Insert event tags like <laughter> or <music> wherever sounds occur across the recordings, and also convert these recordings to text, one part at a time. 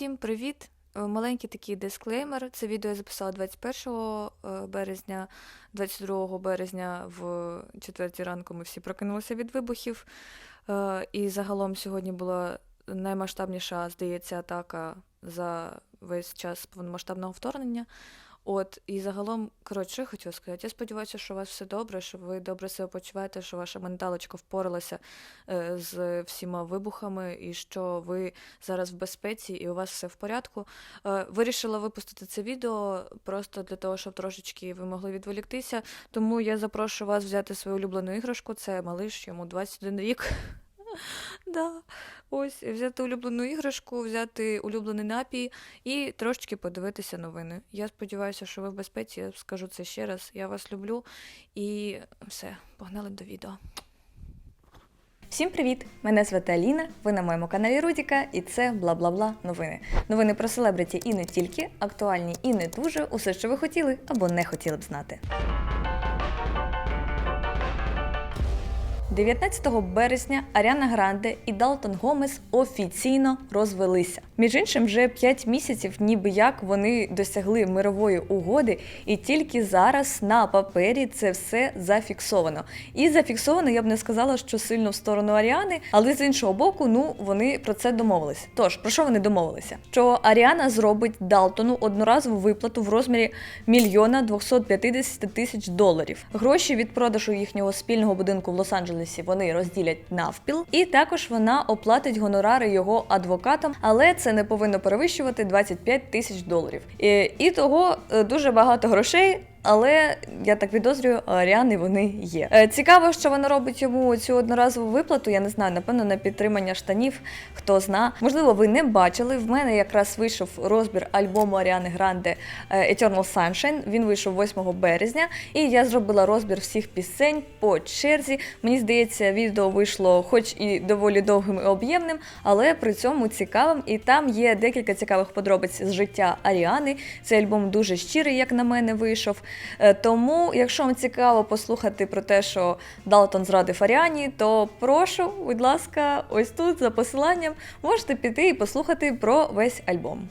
Всім привіт! Е, Маленький такий дисклеймер. Це відео я записала 21 е, березня, 22 березня в четвертій ранку ми всі прокинулися від вибухів. Е, І загалом сьогодні була наймасштабніша, здається, атака за весь час повномасштабного вторгнення. От, і загалом, коротше, хотіла сказати. Я сподіваюся, що у вас все добре, що ви добре себе почуваєте, що ваша менталочка впоралася е, з всіма вибухами, і що ви зараз в безпеці і у вас все в порядку. Е, Вирішила випустити це відео просто для того, щоб трошечки ви могли відволіктися. Тому я запрошую вас взяти свою улюблену іграшку. Це малиш, йому 21 рік. <laughs> Да. Ось, взяти улюблену іграшку, взяти улюблений напій і трошечки подивитися новини. Я сподіваюся, що ви в безпеці. Я скажу це ще раз. Я вас люблю. І все, погнали до відео. Всім привіт! Мене звати Аліна, ви на моєму каналі Рудіка, і це бла-бла-бла новини. Новини про селебриті і не тільки, актуальні і не дуже, усе, що ви хотіли або не хотіли б знати. 19 березня Аріана Гранде і Далтон Гомес офіційно розвелися. Між іншим, вже 5 місяців, ніби як вони досягли мирової угоди, і тільки зараз на папері це все зафіксовано. І зафіксовано, я б не сказала, що сильно в сторону Аріани, але з іншого боку, ну вони про це домовились. Тож про що вони домовилися? Що Аріана зробить Далтону одноразову виплату в розмірі мільйона 250 тисяч доларів. Гроші від продажу їхнього спільного будинку в Лос-Анджелесі вони розділять навпіл, і також вона оплатить гонорари його адвокатам, але це не повинно перевищувати 25 тисяч доларів. І, і того е, дуже багато грошей. Але я так підозрюю, Аріани вони є. Е, Цікаво, що вона робить йому цю одноразову виплату. Я не знаю, напевно, на підтримання штанів. Хто зна. Можливо, ви не бачили. В мене якраз вийшов розбір альбому Аріани Гранде е, Eternal Sunshine. Він вийшов 8 березня, і я зробила розбір всіх пісень по черзі. Мені здається, відео вийшло, хоч і доволі довгим і об'ємним, але при цьому цікавим. І там є декілька цікавих подробиць з життя Аріани. Цей альбом дуже щирий, як на мене, вийшов. Е, Тому, якщо вам цікаво послухати про те, що Далтон зрадив Аріані, то прошу, будь ласка, ось тут за посиланням можете піти і послухати про весь альбом.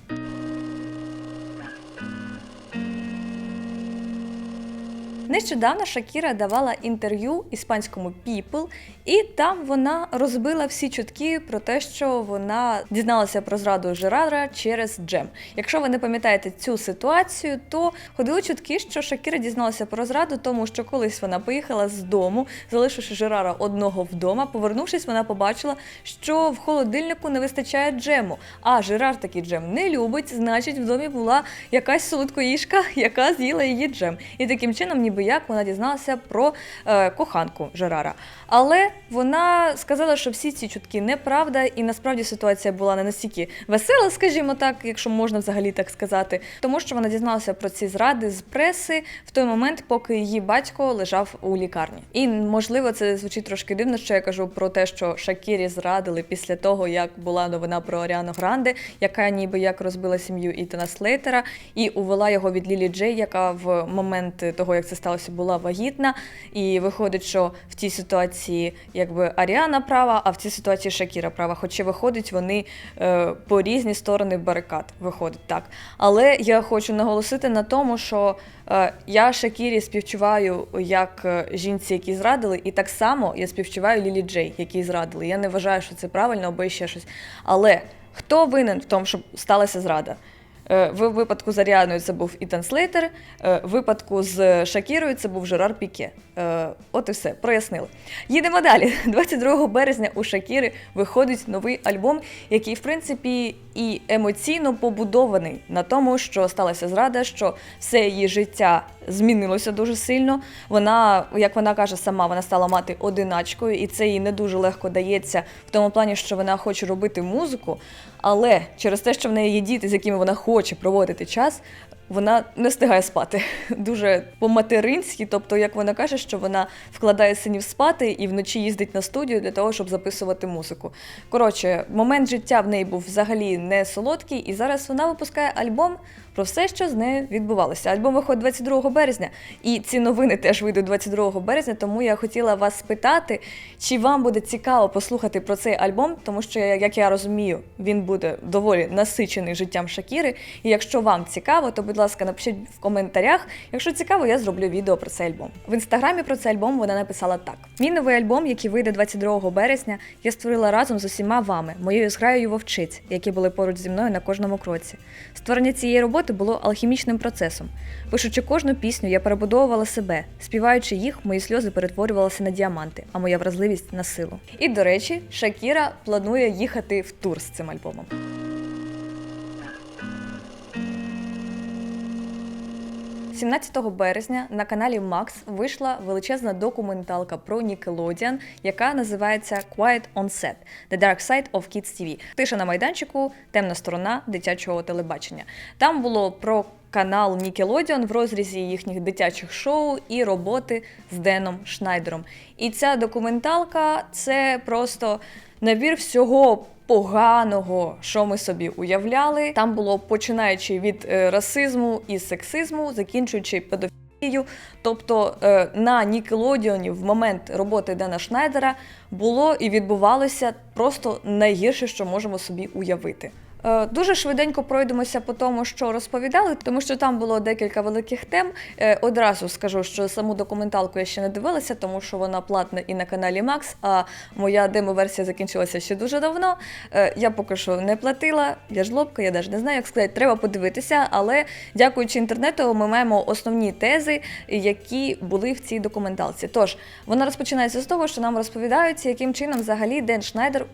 Нещодавно Шакіра давала інтерв'ю іспанському People, і там вона розбила всі чутки про те, що вона дізналася про зраду Жерара через Джем. Якщо ви не пам'ятаєте цю ситуацію, то ходили чутки, що Шакіра дізналася про зраду, тому що колись вона поїхала з дому, залишивши Жерара одного вдома. Повернувшись, вона побачила, що в холодильнику не вистачає джему. А Жерар такий джем не любить, значить, в домі була якась солодкоїжка, яка з'їла її джем. І таким чином, ніби як вона дізналася про е, коханку Жерара. Але вона сказала, що всі ці чутки неправда, і насправді ситуація була не настільки весела, скажімо так, якщо можна взагалі так сказати, тому що вона дізналася про ці зради з преси в той момент, поки її батько лежав у лікарні. І можливо, це звучить трошки дивно, що я кажу про те, що Шакірі зрадили після того, як була новина про Аріану Гранде, яка ніби як розбила сім'ю Ітана Слейтера і увела його від Лілі Джей, яка в момент того, як це сталося, була вагітна. І виходить, що в цій ситуації якби Аріана права, а в цій ситуації Шакіра права. Хоча виходить, вони е, по різні сторони барикад. Виходить так. Але я хочу наголосити на тому, що е, я Шакірі співчуваю як е, жінці, які зрадили, і так само я співчуваю Лілі Джей, які зрадили. Я не вважаю, що це правильно або ще щось. Але хто винен в тому, щоб сталася зрада? Е, В випадку з Аріаною це був Ітан Слейтер, е, в випадку з Шакірою це був Жерар Піке. Е, От і все, прояснили. Їдемо далі. <laughs> 22 березня у Шакіри виходить новий альбом, який, в принципі, і емоційно побудований на тому, що сталася зрада, що все її життя змінилося дуже сильно. Вона, як вона каже сама, вона стала мати одиначкою, і це їй не дуже легко дається в тому плані, що вона хоче робити музику. Але через те, що в неї є діти, з якими вона хоче проводити час, вона не встигає спати. <laughs> Дуже по-материнськи, тобто, як вона каже, що вона вкладає синів спати і вночі їздить на студію для того, щоб записувати музику. Коротше, момент життя в неї був взагалі не солодкий, і зараз вона випускає альбом про все, що з нею відбувалося. Альбом виходить 22 березня, і ці новини теж вийдуть 22 березня. Тому я хотіла вас спитати, чи вам буде цікаво послухати про цей альбом, тому що, як я розумію, він буде доволі насичений життям Шакіри. І якщо вам цікаво, то будь ласка, напишіть в коментарях. Якщо цікаво, я зроблю відео про цей альбом. В інстаграмі про цей альбом вона написала так: мій новий альбом, який вийде 22 березня, я створила разом з усіма вами, моєю зграєю вовчиць, які були поруч зі мною на кожному кроці. Створення цієї роботи було алхімічним процесом. Пишучи кожну пісню, я перебудовувала себе. Співаючи їх, мої сльози перетворювалися на діаманти, а моя вразливість на силу. І до речі, Шакіра планує їхати в тур з цим альбомом. 17 березня на каналі Max вийшла величезна документалка про Nickelodeon, яка називається Quiet on Set – The Dark Side of Kids TV. Тиша на майданчику, темна сторона дитячого телебачення. Там було про канал Nickelodeon в розрізі їхніх дитячих шоу і роботи з Деном Шнайдером. І ця документалка це просто набір всього поганого, що ми собі уявляли. Там було починаючи від е, расизму і сексизму, закінчуючи педофілією. Тобто е, на Нікелодіоні в момент роботи Дена Шнайдера було і відбувалося просто найгірше, що можемо собі уявити. Е, Дуже швиденько пройдемося по тому, що розповідали, тому що там було декілька великих тем. Е, Одразу скажу, що саму документалку я ще не дивилася, тому що вона платна і на каналі Max, а моя демо-версія закінчилася ще дуже давно. Е, Я поки що не платила, я жлобка, я навіть не знаю, як сказати, треба подивитися, але дякуючи інтернету, ми маємо основні тези, які були в цій документалці. Тож вона розпочинається з того, що нам розповідають, яким чином взагалі Ден Шнайдер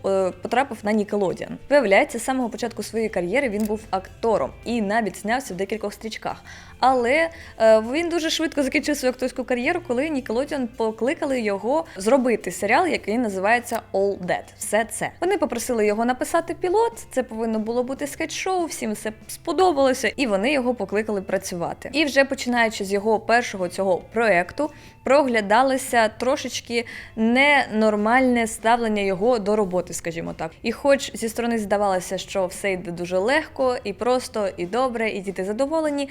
потрапив на Nickelodeon. Виявляється, з самого початку своєї кар'єри він був актором і навіть знявся в декількох стрічках. Але е, він дуже швидко закінчив свою акторську кар'єру, коли Nickelodeon покликали його зробити серіал, який називається All That. Все це. Вони попросили його написати пілот. Це повинно було бути скетч-шоу, всім все сподобалося, і вони його покликали працювати. І вже починаючи з його першого цього проекту, проглядалося трошечки ненормальне ставлення його до роботи, скажімо так. І хоч зі сторони здавалося, що все йде дуже легко і просто, і добре, і діти задоволені.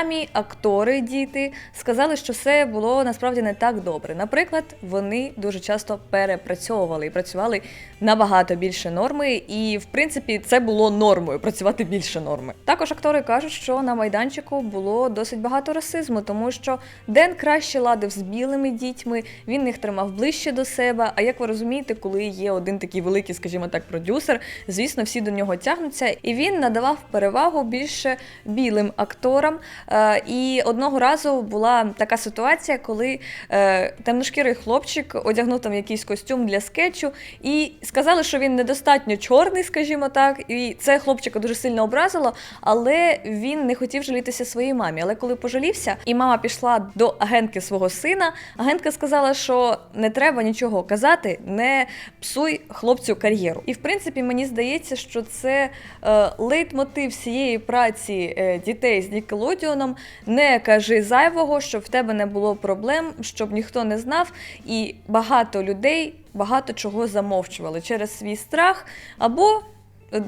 Самі актори, діти сказали, що все було насправді не так добре. Наприклад, вони дуже часто перепрацьовували і працювали набагато більше норми, і в принципі це було нормою працювати більше норми. Також актори кажуть, що на майданчику було досить багато расизму, тому що Ден краще ладив з білими дітьми, він їх тримав ближче до себе. А як ви розумієте, коли є один такий великий, скажімо так, продюсер, звісно, всі до нього тягнуться, і він надавав перевагу більше білим акторам. Е, і одного разу була така ситуація, коли е, темношкірий хлопчик одягнув там якийсь костюм для скетчу, і сказали, що він недостатньо чорний, скажімо так. І це хлопчика дуже сильно образило, але він не хотів жалітися своїй мамі. Але коли пожалівся, і мама пішла до агентки свого сина, агентка сказала, що не треба нічого казати, не псуй хлопцю кар'єру. І в принципі, мені здається, що це е, лейтмотив всієї праці дітей з Нікелодіоном. Не кажи зайвого, щоб в тебе не було проблем, щоб ніхто не знав, і багато людей багато чого замовчували через свій страх або.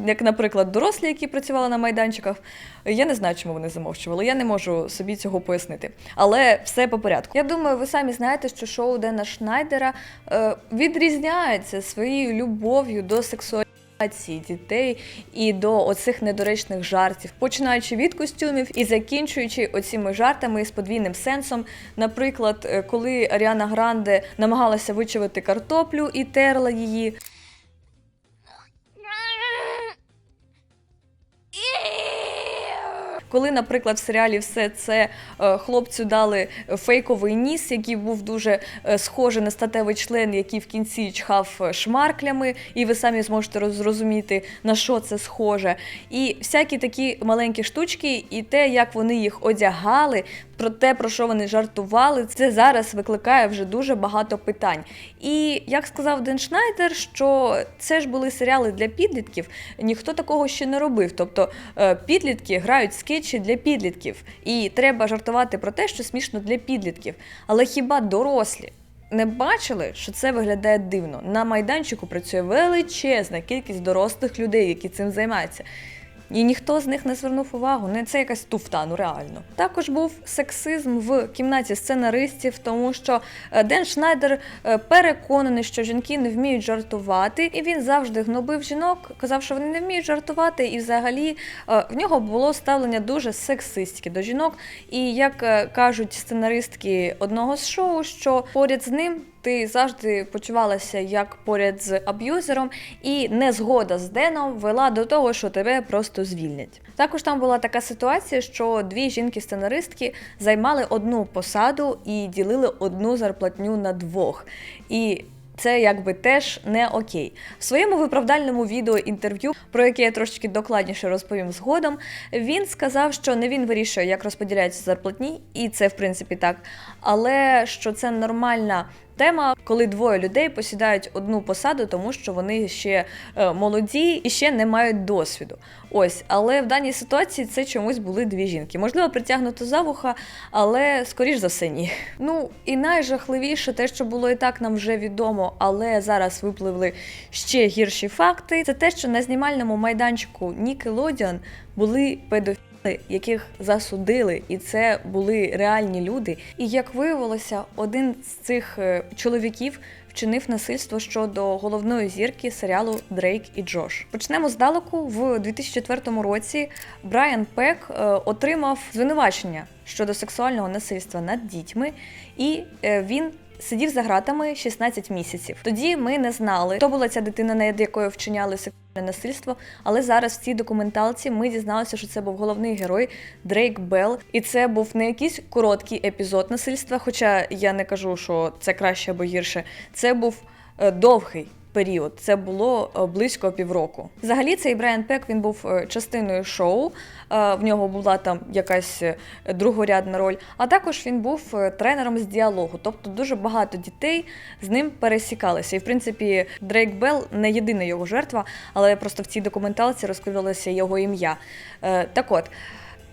Як, наприклад, дорослі, які працювали на майданчиках, я не знаю, чому вони замовчували. Я не можу собі цього пояснити. Але все по порядку. Я думаю, ви самі знаєте, що шоу Дена Шнайдера е, відрізняється своєю любов'ю до сексуалізації дітей і до оцих недоречних жартів, починаючи від костюмів і закінчуючи оціми жартами з подвійним сенсом. Наприклад, е, коли Аріана Гранде намагалася вичавити картоплю і терла її. Коли, наприклад, в серіалі все це е, хлопцю дали фейковий ніс, який був дуже е, схожий на статевий член, який в кінці чхав е, шмарклями, і ви самі зможете роз- зрозуміти, на що це схоже. І всякі такі маленькі штучки, і те, як вони їх одягали, про те, про що вони жартували, це зараз викликає вже дуже багато питань. І як сказав Ден Шнайдер, що це ж були серіали для підлітків, ніхто такого ще не робив. Тобто е, підлітки грають скетчі, скетчі для підлітків, і треба жартувати про те, що смішно для підлітків. Але хіба дорослі не бачили, що це виглядає дивно? На майданчику працює величезна кількість дорослих людей, які цим займаються. І ніхто з них не звернув увагу. Не це якась туфта, ну реально. Також був сексизм в кімнаті сценаристів, тому що е, Ден Шнайдер е, переконаний, що жінки не вміють жартувати, і він завжди гнобив жінок, казав, що вони не вміють жартувати, і взагалі е, в нього було ставлення дуже сексистське до жінок. І як кажуть сценаристки одного з шоу, що поряд з ним ти завжди почувалася як поряд з аб'юзером, і незгода з Деном вела до того, що тебе просто звільнять. Також там була така ситуація, що дві жінки-сценаристки займали одну посаду і ділили одну зарплатню на двох. І це якби теж не окей. В своєму виправдальному відео інтерв'ю, про яке я трошечки докладніше розповім згодом, він сказав, що не він вирішує, як розподіляються зарплатні, і це в принципі так, але що це нормальна. Тема, коли двоє людей посідають одну посаду, тому що вони ще е, молоді і ще не мають досвіду. Ось, але в даній ситуації це чомусь були дві жінки. Можливо, притягнуто за вуха, але скоріш за все ні. Ну і найжахливіше, те, що було і так нам вже відомо, але зараз випливли ще гірші факти. Це те, що на знімальному майданчику Nickelodeon були педофіли, яких засудили, і це були реальні люди. І як виявилося, один з цих е, чоловіків вчинив насильство щодо головної зірки серіалу Дрейк і Джош. Почнемо здалеку. В 2004 році Брайан Пек е, отримав звинувачення щодо сексуального насильства над дітьми, і е, він. Сидів за ґратами 16 місяців. Тоді ми не знали, хто була ця дитина, над якою вчиняли сексуальне насильство. Але зараз в цій документалці ми дізналися, що це був головний герой Дрейк Белл. І це був не якийсь короткий епізод насильства. Хоча я не кажу, що це краще або гірше. Це був е, довгий. Період це було е, близько півроку. Взагалі, цей Брайан Пек він був е, частиною шоу. е, В нього була там якась другорядна роль. А також він був тренером з діалогу. Тобто дуже багато дітей з ним пересікалися. І в принципі, Дрейк Белл не єдина його жертва, але просто в цій документалці розкривалося його ім'я. Так от.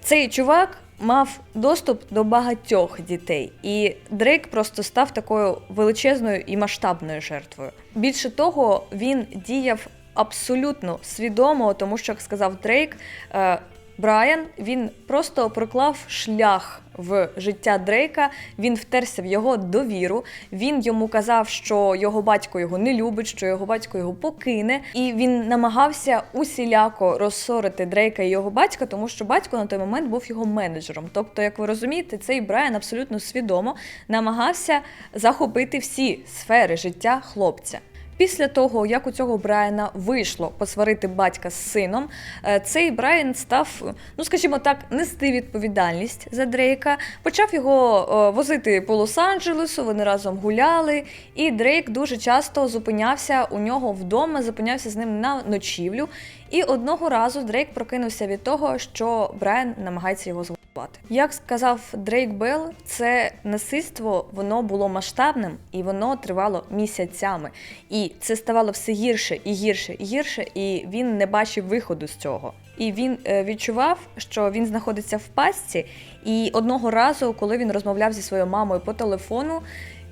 Цей чувак мав доступ до багатьох дітей, і Дрейк просто став такою величезною і масштабною жертвою. Більше того, він діяв абсолютно свідомо, тому що, як сказав Дрейк, е, Брайан він просто проклав шлях в життя Дрейка. Він втерся в його довіру. Він йому казав, що його батько його не любить, що його батько його покине. І він намагався усіляко розсорити Дрейка і його батька, тому що батько на той момент був його менеджером. Тобто, як ви розумієте, цей Брайан абсолютно свідомо намагався захопити всі сфери життя хлопця. Після того, як у цього Брайана вийшло посварити батька з сином, е, цей Брайан став, ну скажімо так, нести відповідальність за Дрейка. Почав його е, возити по Лос-Анджелесу, вони разом гуляли, і Дрейк дуже часто зупинявся у нього вдома, зупинявся з ним на ночівлю. І одного разу Дрейк прокинувся від того, що Брайан намагається його зґвалтувати. Як сказав Дрейк Белл, це насильство воно було масштабним і воно тривало місяцями. І це ставало все гірше і гірше і гірше, і він не бачив виходу з цього. І він е, відчував, що він знаходиться в пастці. І одного разу, коли він розмовляв зі своєю мамою по телефону,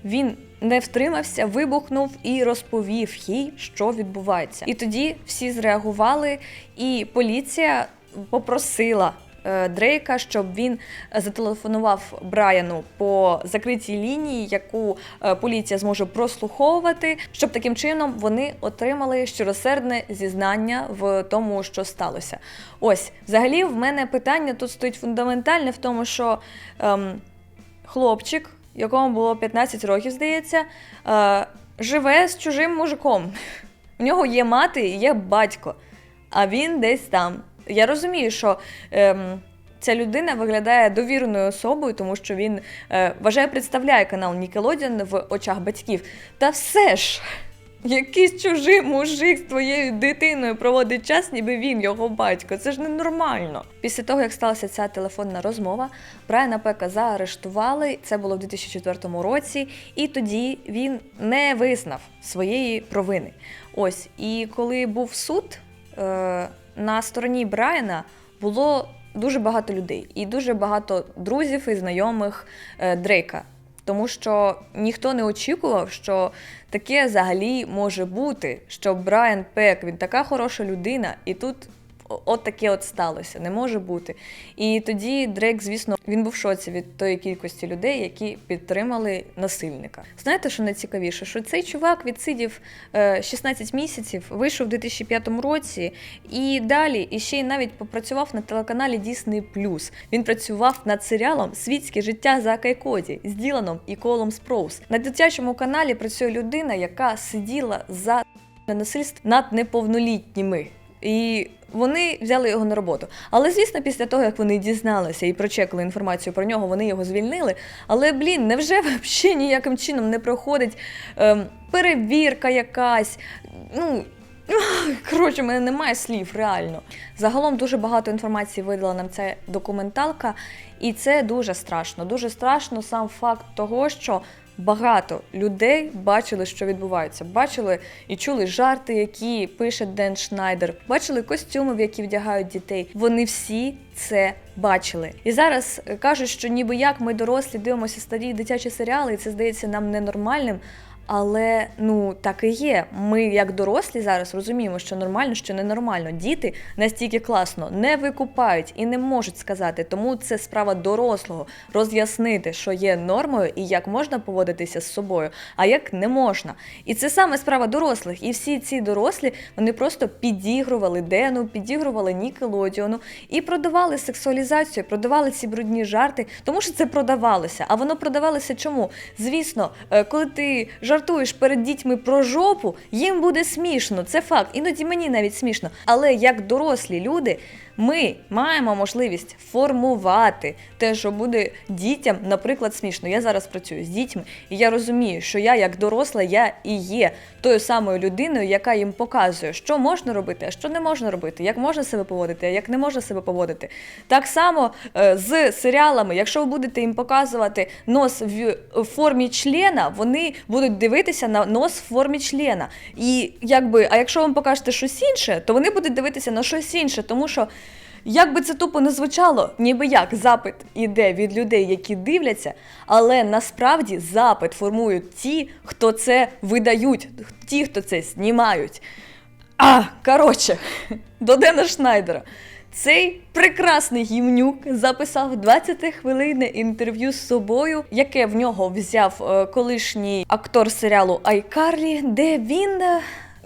він не втримався, вибухнув і розповів їй, що відбувається. І тоді всі зреагували, і поліція попросила. е, Дрейка, щоб він зателефонував Брайану по закритій лінії, яку е, поліція зможе прослуховувати, щоб таким чином вони отримали щиросердне зізнання в тому, що сталося. Ось, взагалі, в мене питання тут стоїть фундаментальне в тому, що ем, хлопчик, якому було 15 років, здається, е, живе з чужим мужиком. У нього є мати і є батько, а він десь там. Я розумію, що ем, ця людина виглядає довіреною особою, тому що він е, вважає, представляє канал Nickelodeon в очах батьків. Та все ж. Якийсь чужий мужик з твоєю дитиною проводить час, ніби він його батько. Це ж ненормально. Після того, як сталася ця телефонна розмова, Брайана Пека заарештували. Це було в 2004 році, і тоді він не визнав своєї провини. Ось, і коли був суд, е, на стороні Брайана було дуже багато людей і дуже багато друзів і знайомих е, Дрейка. Тому що ніхто не очікував, що таке взагалі може бути, що Брайан Пек, він така хороша людина, і тут от таке от сталося, не може бути. І тоді Дрейк, звісно, він був в шоці від тої кількості людей, які підтримали насильника. Знаєте, що найцікавіше? Що цей чувак відсидів е, 16 місяців, вийшов у 2005 році, і далі і ще й навіть попрацював на телеканалі Disney+. Він працював над серіалом Світське життя Зака і Коді з Діланом і Колом Спроус. На дитячому каналі працює людина, яка сиділа за насильство над неповнолітніми. І вони взяли його на роботу. Але звісно, після того, як вони дізналися і прочекали інформацію про нього, вони його звільнили. Але блін, невже взагалі ніяким чином не проходить ем, перевірка якась? Ну. <laughs> Коротше, мене немає слів, реально. Загалом дуже багато інформації видала нам ця документалка, і це дуже страшно. Дуже страшно сам факт того, що багато людей бачили, що відбувається. Бачили і чули жарти, які пише Ден Шнайдер, бачили костюми, в які вдягають дітей. Вони всі це бачили. І зараз е, кажуть, що ніби як ми дорослі дивимося старі дитячі серіали, і це здається нам ненормальним. Але ну так і є. Ми, як дорослі, зараз розуміємо, що нормально, що ненормально. Діти настільки класно не викупають і не можуть сказати. Тому це справа дорослого роз'яснити, що є нормою і як можна поводитися з собою, а як не можна. І це саме справа дорослих. І всі ці дорослі вони просто підігрували Дену, підігрували Нікелодіону і продавали сексуалізацію, продавали ці брудні жарти, тому що це продавалося. А воно продавалося чому? Звісно, е, коли ти жартуєш перед дітьми про жопу, їм буде смішно. Це факт. Іноді мені навіть смішно. Але як дорослі люди. Ми маємо можливість формувати те, що буде дітям, наприклад, смішно. Я зараз працюю з дітьми, і я розумію, що я, як доросла, я і є тою самою людиною, яка їм показує, що можна робити, а що не можна робити, як можна себе поводити, а як не можна себе поводити. Так само е, з серіалами, якщо ви будете їм показувати нос в формі члена, вони будуть дивитися на нос в формі члена. І якби, а якщо вам покажете щось інше, то вони будуть дивитися на щось інше, тому що. Як би це тупо не звучало, ніби як запит іде від людей, які дивляться, але насправді запит формують ті, хто це видають, ті, хто це знімають. А, коротше, <laughs> до Дена Шнайдера. Цей прекрасний гімнюк записав 20 хвилинне інтерв'ю з собою, яке в нього взяв е, колишній актор серіалу Айкарлі, де він.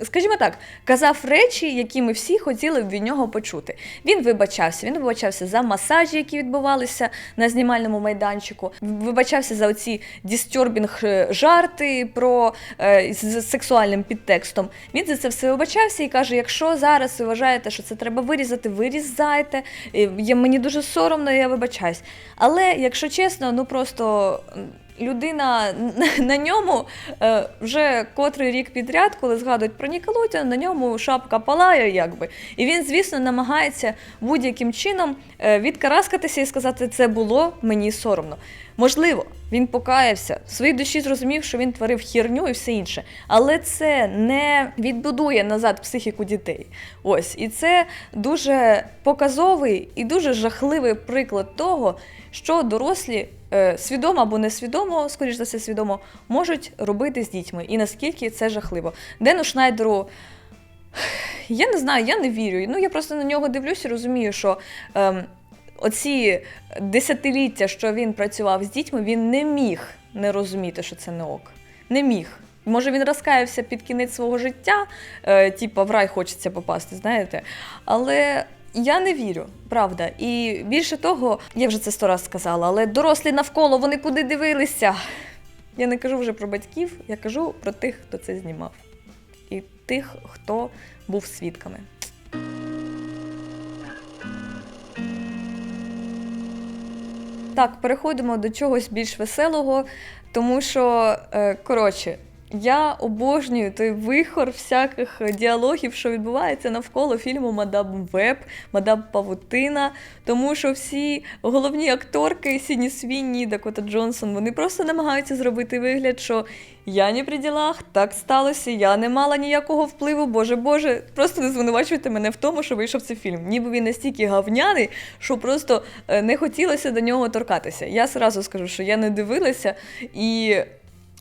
Скажімо так, казав речі, які ми всі хотіли б від нього почути. Він вибачався. Він вибачався за масажі, які відбувалися на знімальному майданчику. Вибачався за оці дістьорбінг е, жарти про е, з сексуальним підтекстом. Він за це все вибачався і каже: якщо зараз вважаєте, що це треба вирізати, вирізайте. Е, мені дуже соромно, я вибачаюсь. Але якщо чесно, ну просто. Людина <laughs> на ньому е, вже котрий рік підряд, коли згадують про Нікелодіон, на ньому шапка палає, якби. І він, звісно, намагається будь-яким чином е, відкараскатися і сказати, це було мені соромно. Можливо, він покаявся, в своїй душі зрозумів, що він творив хірню і все інше. Але це не відбудує назад психіку дітей. Ось, і це дуже показовий і дуже жахливий приклад того, що дорослі е, свідомо або несвідомо, скоріш за все, свідомо, можуть робити з дітьми, і наскільки це жахливо. Дену Шнайдеру. Я не знаю, я не вірю. Ну я просто на нього дивлюся і розумію, що ем, оці десятиліття, що він працював з дітьми, він не міг не розуміти, що це не ок. Не міг. Може, він розкаявся під кінець свого життя, е, типа в рай хочеться попасти, знаєте. Але я не вірю, правда. І більше того, я вже це сто раз сказала, але дорослі навколо вони куди дивилися. Я не кажу вже про батьків, я кажу про тих, хто це знімав, і тих, хто був свідками. Так, переходимо до чогось більш веселого, тому що, е, коротше, Я обожнюю той вихор всяких діалогів, що відбувається навколо фільму Мадам Веб, Мадам Павутина, тому що всі головні акторки Сіні Свінні, Дакота Джонсон, вони просто намагаються зробити вигляд, що я не при ділах, так сталося, я не мала ніякого впливу, боже Боже, просто не звинувачуйте мене в тому, що вийшов цей фільм. Ніби він настільки гавняний, що просто е, не хотілося до нього торкатися. Я зразу скажу, що я не дивилася, і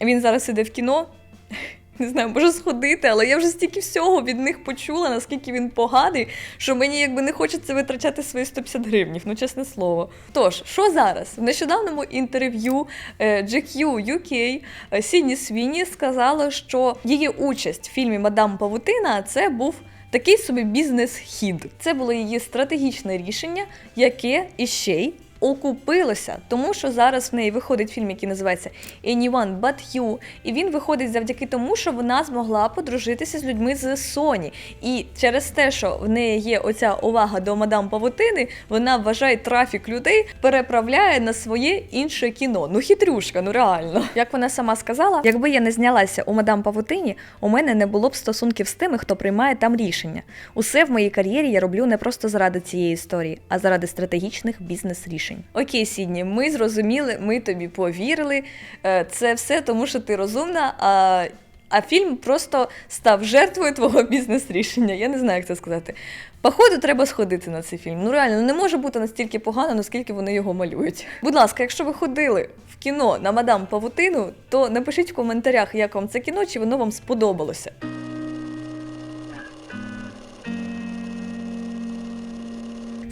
він зараз іде в кіно. <laughs> Не знаю, може сходити, але я вже стільки всього від них почула, наскільки він поганий, що мені якби не хочеться витрачати свої 150 гривнів, ну чесне слово. Тож, що зараз? В нещодавному інтерв'ю е, GQ UK е, Сіні Свіні сказала, що її участь в фільмі Мадам Павутина це був. Такий собі бізнес-хід. Це було її стратегічне рішення, яке іще й окупилося, тому що зараз в неї виходить фільм, який називається Anyone But You, і він виходить завдяки тому, що вона змогла подружитися з людьми з Sony. І через те, що в неї є оця увага до мадам Павутини, вона вважає трафік людей, переправляє на своє інше кіно. Ну хитрюшка, ну реально. Як вона сама сказала, якби я не знялася у мадам Павутині, у мене не було б стосунків з тими, хто приймає там рішення. Усе в моїй кар'єрі я роблю не просто заради цієї історії, а заради стратегічних бізнес-рішень. Окей, Сідні, ми зрозуміли, ми тобі повірили. Е, Це все тому, що ти розумна. А а фільм просто став жертвою твого бізнес-рішення. Я не знаю, як це сказати. Походу, треба сходити на цей фільм. Ну реально, не може бути настільки погано, наскільки вони його малюють. Будь ласка, якщо ви ходили в кіно на мадам Павутину, то напишіть в коментарях, як вам це кіно, чи воно вам сподобалося.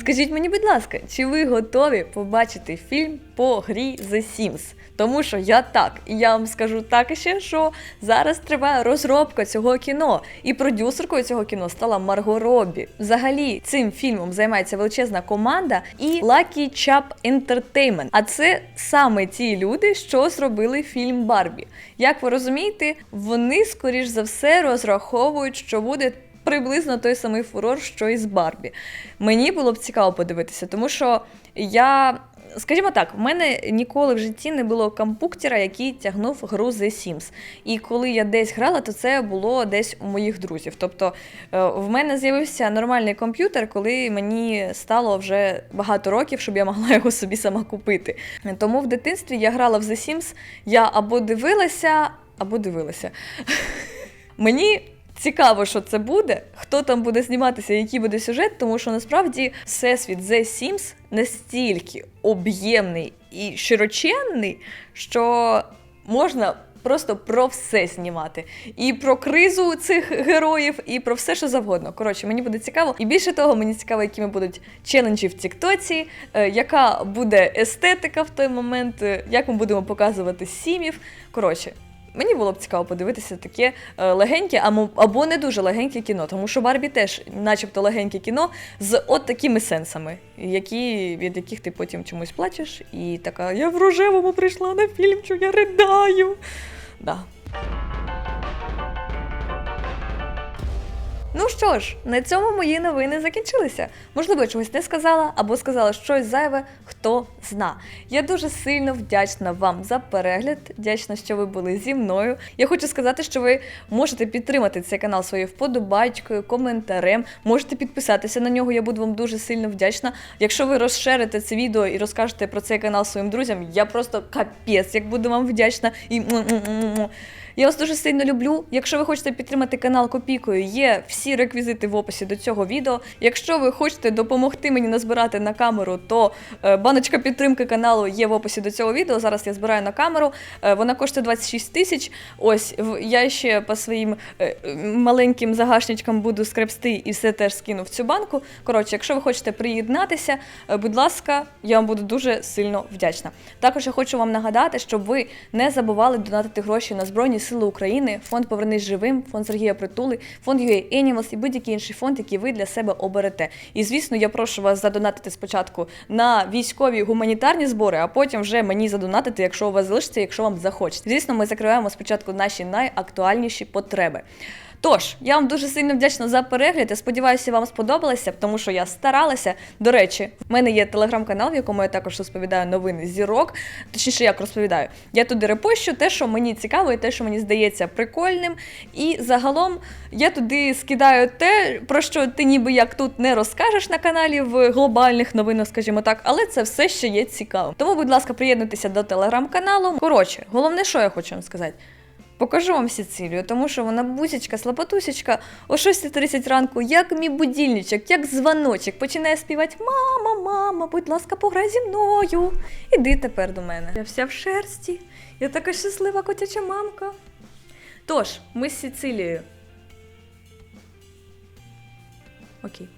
Скажіть мені, будь ласка, чи ви готові побачити фільм по грі The Sims? Тому що я так, і я вам скажу так ще, що зараз триває розробка цього кіно, і продюсеркою цього кіно стала Марго Робі. Взагалі, цим фільмом займається величезна команда і Lucky Chap Entertainment. А це саме ті люди, що зробили фільм Барбі. Як ви розумієте, вони скоріш за все розраховують, що буде приблизно той самий фурор, що і з Барбі. Мені було б цікаво подивитися, тому що я. Скажімо так, в мене ніколи в житті не було компуктера, який тягнув гру The Sims. І коли я десь грала, то це було десь у моїх друзів. Тобто е, в мене з'явився нормальний комп'ютер, коли мені стало вже багато років, щоб я могла <laughs> його собі сама купити. Тому в дитинстві я грала в The Sims, я або дивилася, або дивилася. <laughs> Мені Цікаво, що це буде, хто там буде зніматися, який буде сюжет, тому що насправді всесвіт The Sims настільки об'ємний і широченний, що можна просто про все знімати. І про кризу цих героїв, і про все, що завгодно. Коротше, мені буде цікаво. І більше того, мені цікаво, якими будуть челенджі в Тіктоці, е, яка буде естетика в той момент, е, як ми будемо показувати сімів. Коротше. Мені було б цікаво подивитися таке е, легеньке, або, не дуже легеньке кіно, тому що Барбі теж, начебто, легеньке кіно з от такими сенсами, які, від яких ти потім чомусь плачеш, і така я в рожевому прийшла на фільм, що я ридаю. Да. Ну що ж, на цьому мої новини закінчилися. Можливо, я чогось не сказала або сказала щось зайве, хто зна. Я дуже сильно вдячна вам за перегляд, вдячна, що ви були зі мною. Я хочу сказати, що ви можете підтримати цей канал своєю вподобайкою, коментарем, можете підписатися на нього. Я буду вам дуже сильно вдячна. Якщо ви розширите це відео і розкажете про цей канал своїм друзям, я просто капець, як буду вам вдячна і. Я вас дуже сильно люблю. Якщо ви хочете підтримати канал Копійкою, є всі реквізити в описі до цього відео. Якщо ви хочете допомогти мені назбирати на камеру, то е, баночка підтримки каналу є в описі до цього відео. Зараз я збираю на камеру. Е, вона коштує 26 тисяч. Ось я ще по своїм е, маленьким загашничкам буду скрепсти і все теж скину в цю банку. Коротше, якщо ви хочете приєднатися, будь ласка, я вам буду дуже сильно вдячна. Також я хочу вам нагадати, щоб ви не забували донатити гроші на Збройні Сили України, фонд Повернись живим, фонд Сергія Притули, фонд UA Animals і будь-який інший фонд, який ви для себе оберете. І звісно, я прошу вас задонатити спочатку на військові гуманітарні збори, а потім вже мені задонатити, якщо у вас залишиться, якщо вам захочеться. Звісно, ми закриваємо спочатку наші найактуальніші потреби. Тож, я вам дуже сильно вдячна за перегляд. Я сподіваюся, вам сподобалося, тому що я старалася. До речі, в мене є телеграм-канал, в якому я також розповідаю новини зірок. Точніше, як розповідаю. Я туди репощу те, що мені цікаво, і те, що мені здається прикольним. І загалом я туди скидаю те, про що ти ніби як тут не розкажеш на каналі в глобальних новинах, скажімо так, але це все ще є цікаво. Тому, будь ласка, приєднуйтеся до телеграм-каналу. Коротше, головне, що я хочу вам сказати. Покажу вам Сицилію, тому що вона бусічка, слаботусічка о 6.30 ранку, як мій будильничок, як дзвоночок, починає співати Мама, мама, будь ласка, пограй зі мною. Іди тепер до мене. Я вся в шерсті. Я така щаслива котяча мамка. Тож, ми з Сицилією. Окей.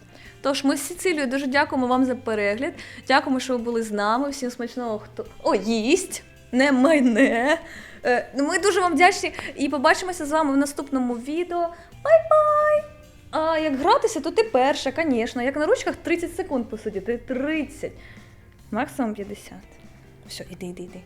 Тож, ми з Сицилією дуже дякуємо вам за перегляд. Дякуємо, що ви були з нами. Всім смачного хто. О, їсть! Не мене. Е, ну, Ми дуже вам вдячні і побачимося з вами в наступному відео. Бай-бай! А як гратися, то ти перша, звісно. Як на ручках 30 секунд посидіти. 30. Максимум 50. Все, іди, іди, іди.